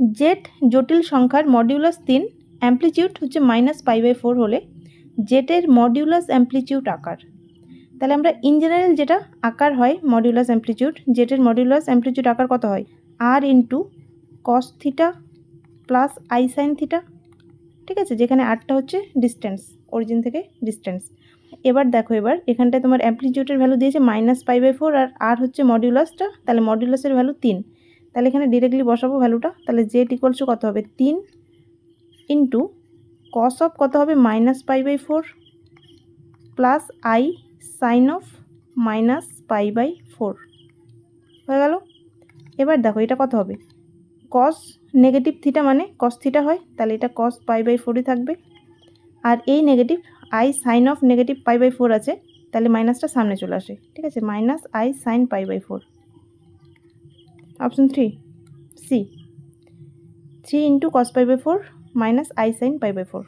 Z জটিল সংখ্যার modulus তিন অ্যাম্প্লিটিউড হচ্ছে মাইনাস পাই বাই ফোর হলে জেটের মডিউলাস অ্যাম্প্লিটিউড আকার। তাহলে আমরা ইন জেনারেল যেটা আকার হয় মডিউলাস অ্যাম্প্লিটিউড জেটের মডিউলাস অ্যাম্প্লিটিউড আকার কত হয়? আর into cos theta plus i sine theta ঠিক আছে? যেখানে আরটা হচ্ছে ডিস্টেন্স অরিজিন থেকে ডিস্টেন্স এবার দেখো এবার, এখানটায় তোমার অ্যাম্প্লিটিউডের ভ্যালু দিয়েছে মাইনাস পাই বাই ফোর আর আর হচ্ছে মডিউলাসটা তাহলে মডিউলাসের ভ্যালু তিন। তাহলে এখানে ডিরেক্টলি বসাবো ভ্যালুটা তাহলে জেড ইকুয়ালস কত হবে? তিন ইন্টু কস অফ কত হবে? Minus pi by four plus i sine of minus pi by four হয়ে গেল? এবার দেখো এটা কত হবে? কস নেগেটিভ থিটা মানে কস থিটা হয়, তাহলে এটা কস পাই বাই ফোরই থাকবে। আর এই negative i sine of negative pi by four আছে, তাহলে মাইনাসটা সামনে চলে আসে। ঠিক আছে? Minus i sine pi by four option three C three into cos pi by four minus i sine pi by four